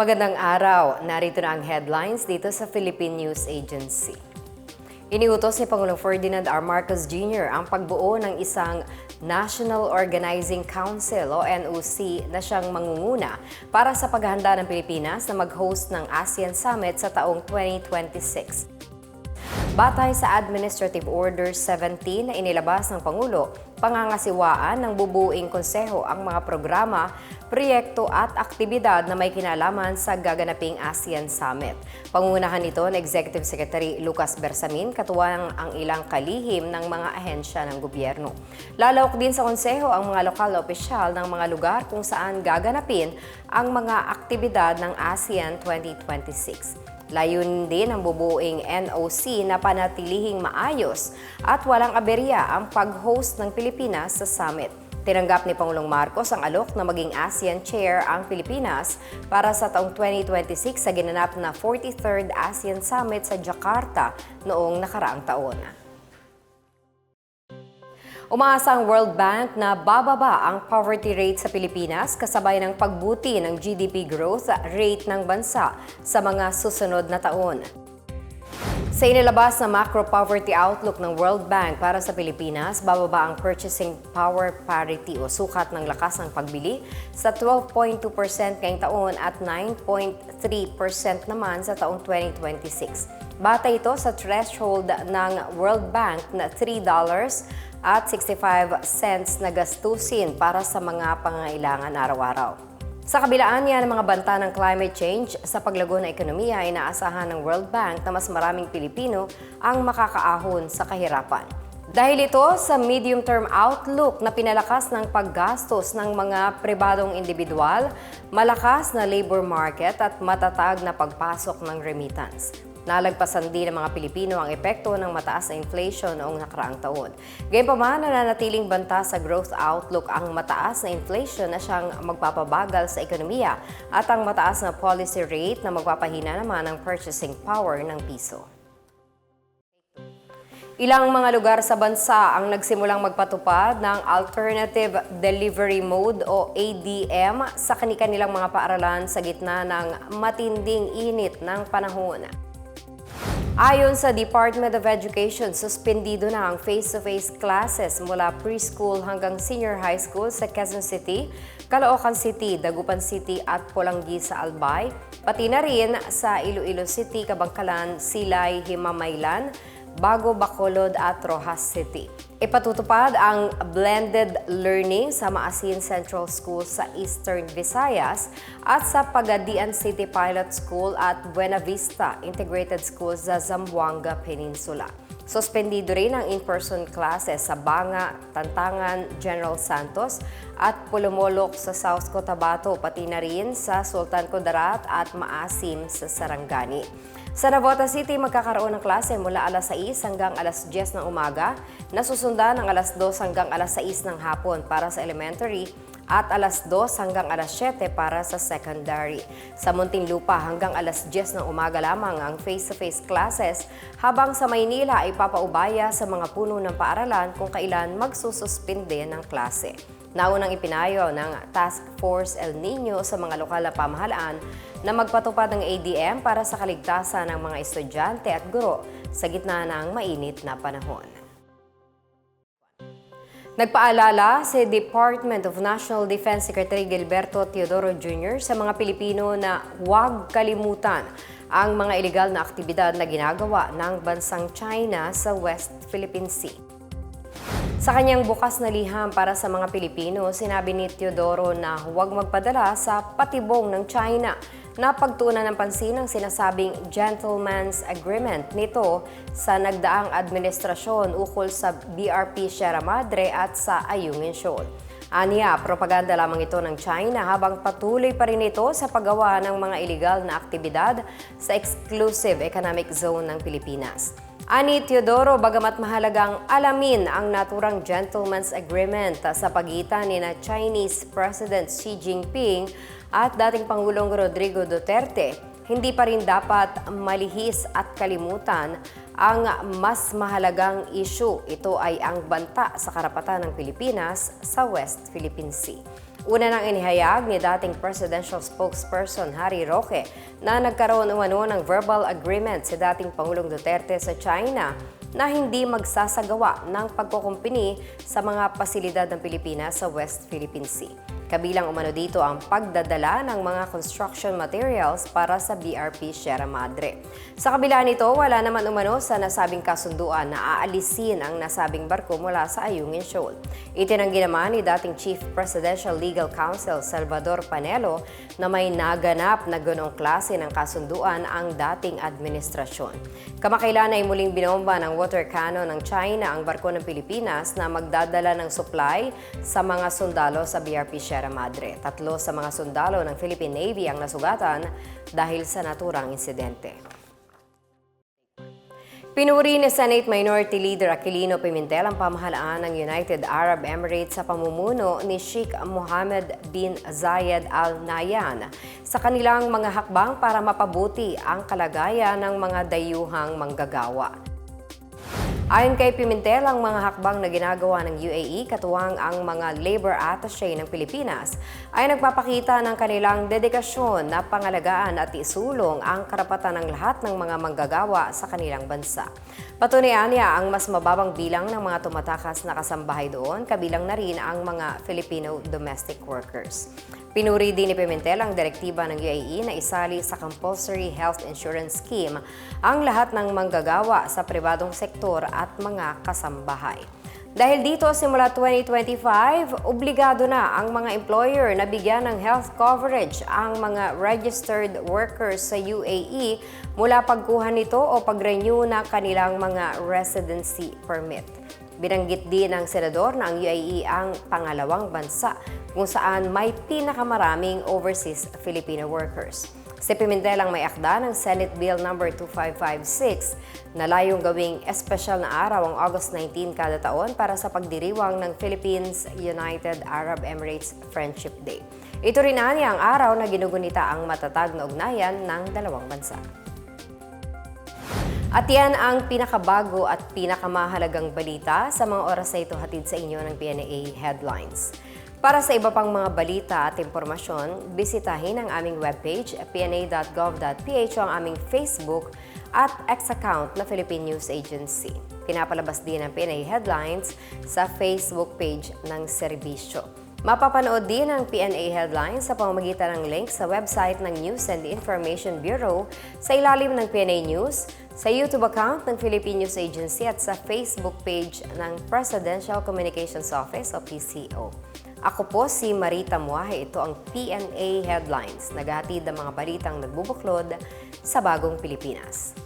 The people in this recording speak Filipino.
Magandang araw. Narito na ang headlines dito sa Philippine News Agency. Iniutos ni Pangulong Ferdinand R. Marcos Jr. ang pagbuo ng isang National Organizing Council o NOC na siyang mangunguna para sa paghahanda ng Pilipinas na mag-host ng ASEAN Summit sa taong 2026. Batay sa Administrative Order 17 na inilabas ng Pangulo, pangangasiwaan ng bubuing konseho ang mga programa, proyekto at aktibidad na may kinalaman sa gaganaping ASEAN Summit. Pangunahan nito ng Executive Secretary Lucas Bersamin, katuwang ang ilang kalihim ng mga ahensya ng gobyerno. Lalawak din sa konseho ang mga lokal na opisyal ng mga lugar kung saan gaganapin ang mga aktibidad ng ASEAN 2026. Layunin din ang bubuing NOC na panatilihing maayos at walang aberya ang pag-host ng Pilipinas sa summit. Tinanggap ni Pangulong Marcos ang alok na maging ASEAN Chair ang Pilipinas para sa taong 2026 sa ginanap na 43rd ASEAN Summit sa Jakarta noong nakaraang taon. Umaasa ang World Bank na bababa ang poverty rate sa Pilipinas kasabay ng pagbuti ng GDP growth rate ng bansa sa mga susunod na taon. Sa inilabas na macro poverty outlook ng World Bank para sa Pilipinas, bababa ang purchasing power parity o sukat ng lakas ng pagbili sa 12.2% ngayong taon at 9.3% naman sa taong 2026. Bata ito sa threshold ng World Bank na $3 at 65 cents na gastusin para sa mga pangangailangan araw-araw. Sa kabilaan niya ng mga banta ng climate change, sa paglago ng ekonomiya ay inaasahan ng World Bank na mas maraming Pilipino ang makakaahon sa kahirapan. Dahil ito sa medium-term outlook na pinalakas ng paggastos ng mga pribadong individual, malakas na labor market at matatag na pagpasok ng remittance. Nalagpasan din ng mga Pilipino ang epekto ng mataas na inflation noong nakaraang taon. Gayunpaman, nananatiling banta sa growth outlook ang mataas na inflation na siyang magpapabagal sa ekonomiya at ang mataas na policy rate na magpapahina naman ng purchasing power ng piso. Ilang mga lugar sa bansa ang nagsimulang magpatupad ng Alternative Delivery Mode o ADM sa kanilang mga paaralan sa gitna ng matinding init ng panahon. Ayon sa Department of Education, suspendido na ang face-to-face classes mula preschool hanggang senior high school sa Quezon City, Caloocan City, Dagupan City at Polanggi sa Albay, pati na rin sa Iloilo City, Kabangkalan, Silay, Himamaylan, Bago Bacolod at Rojas City. Ipatutupad ang blended learning sa Maasin Central School sa Eastern Visayas at sa Pagadian City Pilot School at Buena Vista Integrated School sa Zamboanga Peninsula. Suspendido rin ang in-person classes sa Banga, Tantangan, General Santos at Pulumolok sa South Cotabato, pati na rin sa Sultan Kudarat at Maasim sa Sarangani. Sa Navota City, magkakaroon ng klase mula alas 6 hanggang alas 10 ng umaga, nasusundan ng alas 2 hanggang alas 6 ng hapon para sa elementary at alas 2 hanggang alas 7 para sa secondary. Sa Muntinlupa hanggang alas 10 ng umaga lamang ang face-to-face classes habang sa Maynila ay papaubaya sa mga puno ng paaralan kung kailan magsususpinde ng klase. Naunang ipinayo ng Task Force El Nino sa mga lokal na pamahalaan na magpatupad ng ADM para sa kaligtasan ng mga estudyante at guro sa gitna ng mainit na panahon. Nagpaalala si Department of National Defense Secretary Gilberto Teodoro Jr. sa mga Pilipino na huwag kalimutan ang mga ilegal na aktibidad na ginagawa ng bansang China sa West Philippine Sea. Sa kanyang bukas na liham para sa mga Pilipino, sinabi ni Teodoro na huwag magpadala sa patibong ng China na pagtuunan ng pansin ang sinasabing gentleman's agreement nito sa nagdaang administrasyon ukol sa BRP Sierra Madre at sa Ayungin Shoal. Aniya, propaganda lamang ito ng China habang patuloy pa rin ito sa paggawa ng mga iligal na aktibidad sa exclusive economic zone ng Pilipinas. Ani Teodoro, bagamat mahalagang alamin ang naturang gentleman's agreement sa pagitan ni na Chinese President Xi Jinping at dating Pangulong Rodrigo Duterte, hindi pa rin dapat malihis at kalimutan ang mas mahalagang issue. Ito ay ang banta sa karapatan ng Pilipinas sa West Philippine Sea. Una nang inihayag ni dating presidential spokesperson Harry Roque na nagkaroon umano ng verbal agreement si dating Pangulong Duterte sa China na hindi magsasagawa ng pagkukumpini sa mga pasilidad ng Pilipinas sa West Philippine Sea. Kabilang umano dito ang pagdadala ng mga construction materials para sa BRP Sierra Madre. Sa kabila nito, wala naman umano sa nasabing kasunduan na aalisin ang nasabing barko mula sa Ayungin Shoal. Itinanggi naman ni dating Chief Presidential Legal Counsel Salvador Panelo na may naganap na ganong klase ng kasunduan ang dating administrasyon. Kamakailan ay muling binomba ng water cannon ng China ang barko ng Pilipinas na magdadala ng supply sa mga sundalo sa BRP Sierra Madre. Tatlo sa mga sundalo ng Philippine Navy ang nasugatan dahil sa naturang insidente. Pinuri ni Senate Minority Leader Aquilino Pimentel ang pamahalaan ng United Arab Emirates sa pamumuno ni Sheikh Mohammed bin Zayed Al Nahyan sa kanilang mga hakbang para mapabuti ang kalagayan ng mga dayuhang manggagawa. Ayon kay Pimentel, ang mga hakbang na ginagawa ng UAE, katuwang ang mga labor attaché ng Pilipinas, ay nagpapakita ng kanilang dedikasyon na pangalagaan at isulong ang karapatan ng lahat ng mga manggagawa sa kanilang bansa. Patunayan niya ang mas mababang bilang ng mga tumatakas na kasambahay doon, kabilang na rin ang mga Filipino domestic workers. Pinuri din ni Pimentel ang direktiba ng UAE na isali sa compulsory health insurance scheme ang lahat ng manggagawa sa pribadong sektor at mga kasambahay. Dahil dito, simula 2025, obligado na ang mga employer na bigyan ng health coverage ang mga registered workers sa UAE mula pagkuha nito o pag-renew na kanilang mga residency permit. Binanggit din ng senador na ang UAE ang pangalawang bansa kung saan may pinakamaraming overseas Filipino workers. Si Pimentel ang may akda ng Senate Bill No. 2556 na layong gawing espesyal na araw ang August 19 kada taon para sa pagdiriwang ng Philippines United Arab Emirates Friendship Day. Ito rin niya ang araw na ginugunita ang matatag na ugnayan ng dalawang bansa. At yan ang pinakabago at pinakamahalagang balita sa mga oras na ito hatid sa inyo ng PNA Headlines. Para sa iba pang mga balita at impormasyon, bisitahin ang aming webpage pna.gov.ph o ang aming Facebook at X account na Philippine News Agency. Pinapalabas din ang PNA Headlines sa Facebook page ng serbisyo. Mapapanood din ang PNA headlines sa pamamagitan ng link sa website ng News and Information Bureau sa ilalim ng PNA News, sa YouTube account ng Philippine News Agency at sa Facebook page ng Presidential Communications Office o PCO. Ako po si Marita Muahe. Ito ang PNA Headlines, naghahatid ng mga balitang nagbubuklod sa bagong Pilipinas.